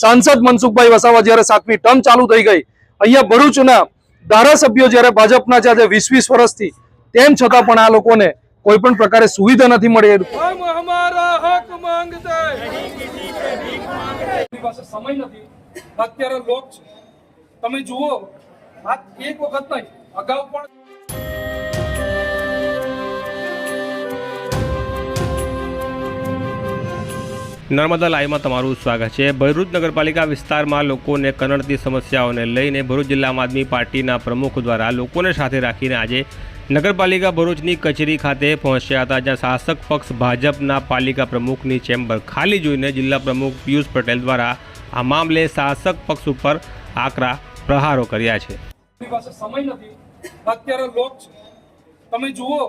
સાંસદ મનસુખભાઈ વસાવા જયારે સાતમી ટર્મ ચાલુ થઈ ગઈ, અહીંયા ભરૂચના ધારાસભ્યો જ્યારે ભાજપના છે વીસ વીસ વર્ષથી, તેમ છતાં પણ આ લોકોને કોઈ પણ પ્રકારે સુવિધા નથી મળી. સમય અત્યારે લોક છે. તમે જુઓ એક વખત નહીં, અગાઉ પણ નર્મદા લાઈવમાં તમારું સ્વાગત છે. ભરૂચ નગરપાલિકા વિસ્તારમાં લોકોને કનડતી સમસ્યાઓને લઈને ભરૂચ જિલ્લા આમ આદમી પાર્ટીના પ્રમુખ દ્વારા લોકોને સાથે રાખીને આજે નગરપાલિકા ભરૂચની કચેરી ખાતે પહોંચ્યા હતા, જ્યાં શાસક પક્ષ ભાજપના પાલિકા પ્રમુખની ચેમ્બર ખાલી જોઈને જિલ્લા પ્રમુખ પિયુષ પટેલ દ્વારા આ મામલે શાસક પક્ષ ઉપર આકરા પ્રહારો કર્યા છે. અત્યારે લોક તમે જુઓ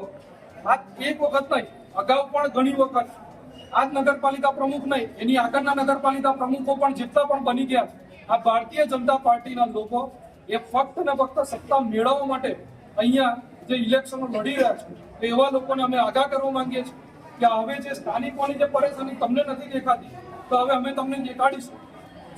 એક વખત નહીં, અગાઉ પણ ઘણી વખત આ જ નગરપાલિકા પ્રમુખ નહીં, એની આગળના નગરપાલિકા પ્રમુખો પણ જેટલા પણ બની ગયા આ ભારતીય જનતા પાર્ટીના લોકો એ ફક્ત ને ફક્ત સત્તા મેળવવા માટે અહીંયા જે ઇલેક્શનો લડી રહ્યા છે એવા લોકોને અમે આગાહ કરવા માંગીએ છીએ કે હવે જે સ્થાનિકોની જે પરેશાની તમને નથી દેખાતી, તો હવે અમે તમને દેખાડીશું.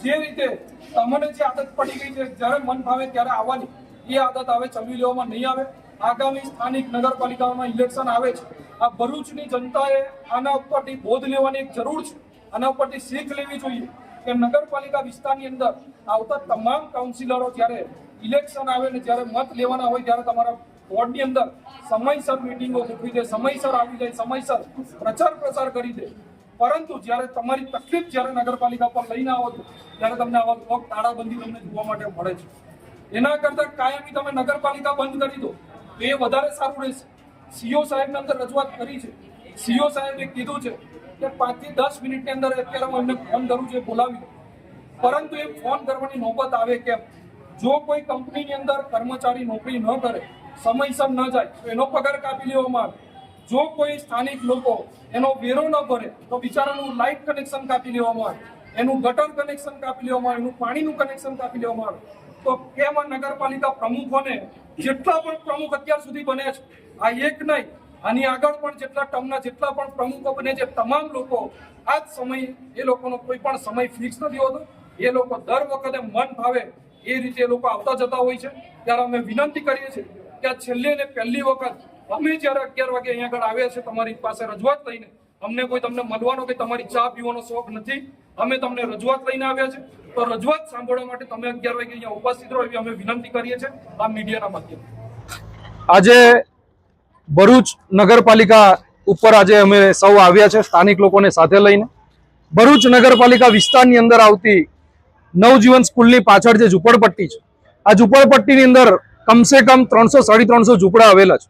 જે રીતે તમને જે આદત પડી ગઈ છે, જ્યારે મન ભાવે ત્યારે આવવાની, એ આદત હવે ચલવી લેવામાં નહીં આવે. આગામી સ્થાનિક નગરપાલિકાઓમાં ઇલેક્શન આવે છે. આ ભરૂચની જનતાએ આના ઉપરથી બોધ લેવાની એક જરૂર છે. આના ઉપરથી શીખ લેવી જોઈએ કે નગરપાલિકા વિસ્તારની અંદર આવતા તમામ કાઉન્સિલરો જ્યારે ઇલેક્શન આવે ને જ્યારે મત લેવાના હોય ત્યારે તમારા વોર્ડની અંદર સમયસર મિટિંગો ગોઠવી દે, સમયસર આવી જાય, સમયસર પ્રચાર પ્રસાર કરી દે. પરંતુ જ્યારે તમારી તકલીફ જ્યારે નગરપાલિકા પર લઈને આવો છો, ત્યારે તમને આવા લોક તાળાબંધી તમને જોવા માટે મળે છે. એના કરતા કાયમી તમે નગરપાલિકા બંધ કરી દો. તો એ વધારે સારું રહેશે. સીઓ સાહેબને અંદર રજૂઆત કરી છે. સીઓ સાહેબે કીધું છે કે પાંચથી દસ મિનિટની અંદર અત્યારે હું એમને ફોન કરું છું બોલાવી પરંતુ એ ફોન કરવાની નોબત આવે કેમ? જો કોઈ કંપનીની અંદર કર્મચારી નોકરી ન કરે, સમયસર ન જાય, તો એનો પગાર કાપી લેવામાં આવે. જો કોઈ સ્થાનિક લોકો એનો વેરો ન ભરે, તો બિચારાનું લાઇટ કનેક્શન કાપી લેવામાં આવે. એનું ગટર કનેક્શન કાપી લેવામાં આવે, એનું પાણીનું કનેક્શન કાપી લેવામાં આવે. તો કેમ નગરપાલિકા પ્રમુખોને જેટલા પણ પ્રમુખ અત્યાર સુધી બને છે, આ એક નહીં, આની આગળ પણ જેટલા ટર્મના જેટલા પણ પ્રમુખો બને છે, તમામ લોકો આ જ સમય એ લોકોનો કોઈ પણ સમય ફિક્સ નથી હોતો. એ લોકો દર વખતે મન ભાવે એ રીતે એ લોકો આવતા જતા હોય છે. ત્યારે અમે વિનંતી કરીએ છીએ કે છેલ્લી ને પહેલી વખત અમે જ્યારે અગિયાર વાગે અહીંયા આગળ આવ્યા છે તમારી પાસે રજૂઆત લઈને, અમને કોઈ તમને મળવાનો કે તમારી ચા પીવાનો શોખ નથી, અમે તમને રજૂઆત લઈને આવ્યા છે તો રજૂઆત સાંભળવા માટે તમે અગિયાર વાગે અહીંયા ઉપસ્થિત રહો એવી અમે વિનંતી કરીએ છીએ આ મીડિયાના માધ્યમથી. આજે ભરૂચ નગરપાલિકા ઉપર આજે અમે સૌ આવ્યા છે સ્થાનિક લોકોને સાથે લઈને. ભરૂચ નગરપાલિકા વિસ્તારની અંદર આવતી નવજીવન સ્કૂલની પાછળ જે ઝૂંપડપટ્ટી છે, આ ઝૂંપડપટ્ટીની અંદર કમસે કમ ત્રણસો સાડી ત્રણસો ઝૂંપડા આવેલા છે.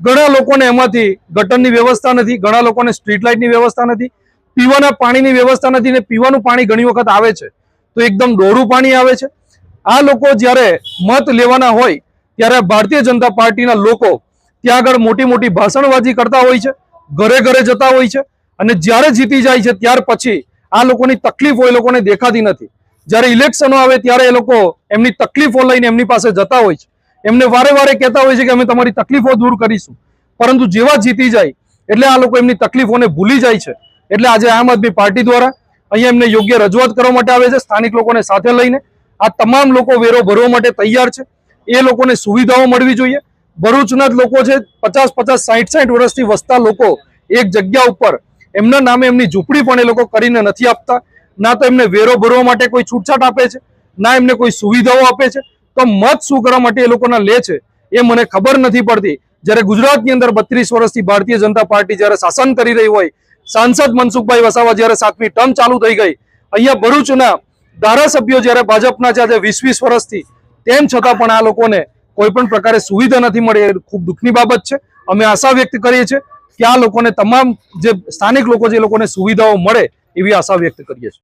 ઘણા લોકોને એમાંથી ગટરની વ્યવસ્થા નથી, ઘણા લોકોને સ્ટ્રીટ લાઇટની વ્યવસ્થા નથી, પીવાના પાણીની વ્યવસ્થા નથી ને પીવાનું પાણી ઘણી વખત આવે છે. તો એકદમ ડોરું પાણી આવે છે. આ લોકો જ્યારે મત લેવાના હોય, ત્યારે ભારતીય જનતા પાર્ટીના લોકો ત્યાં આગળ મોટી મોટી ભાષણબાજી કરતા હોય છે, ઘરે ઘરે જતા હોય છે અને જ્યારે જીતી જાય છે ત્યાર પછી આ લોકોની તકલીફો એ લોકોને દેખાતી નથી. જ્યારે ઇલેક્શનો આવે ત્યારે એ લોકો એમની તકલીફો લઈને એમની પાસે જતા હોય છે. એમને વારે વારે કહેતા હોય છે કે અમે તમારી તકલીફો દૂર કરીશું. પરંતુ જેવા જીતી જાય, એટલે આ લોકો એમની તકલીફોને ભૂલી જાય છે. એટલે આજે આમ આદમી પાર્ટી દ્વારા અહીંયા એમને યોગ્ય રજૂઆત કરવા માટે આવે છે, સ્થાનિક લોકોને સાથે લઈને. આ તમામ લોકો વેરો ભરવા માટે તૈયાર છે. એ લોકોને સુવિધાઓ મળવી જોઈએ. ભરૂચના જ લોકો છે, પચાસ પચાસ સાઠ સાઠ વર્ષથી વસતા લોકો એક જગ્યા ઉપર. એમના નામે એમની ઝૂંપડી પણ એ લોકો કરીને નથી આપતા. ના તો એમને વેરો ભરવા માટે કોઈ છૂટછાટ આપે છે, ના એમને કોઈ સુવિધાઓ આપે છે. તો મત શું કરવા માટે એ લોકોના લે છે, એ મને ખબર નથી પડતી. જ્યારે ગુજરાતની અંદર બત્રીસ વર્ષથી ભારતીય જનતા પાર્ટી જ્યારે શાસન કરી રહી હોય સાંસદ મનસુખભાઈ વસાવા જ્યારે સાતમી ટર્મ ચાલુ થઈ ગઈ, અહીંયા ભરૂચના ધારાસભ્યો જ્યારે ભાજપના છે, આજે વીસ વીસ વર્ષથી, તેમ છતાં પણ આ લોકોને કોઈ પણ પ્રકારે સુવિધા નથી મળી. એ ખૂબ દુઃખની બાબત છે. અમે આશા વ્યક્ત કરીએ છીએ કે આ લોકોને તમામ જે સ્થાનિક લોકો જે લોકોને સુવિધાઓ મળે એવી આશા વ્યક્ત કરીએ છીએ.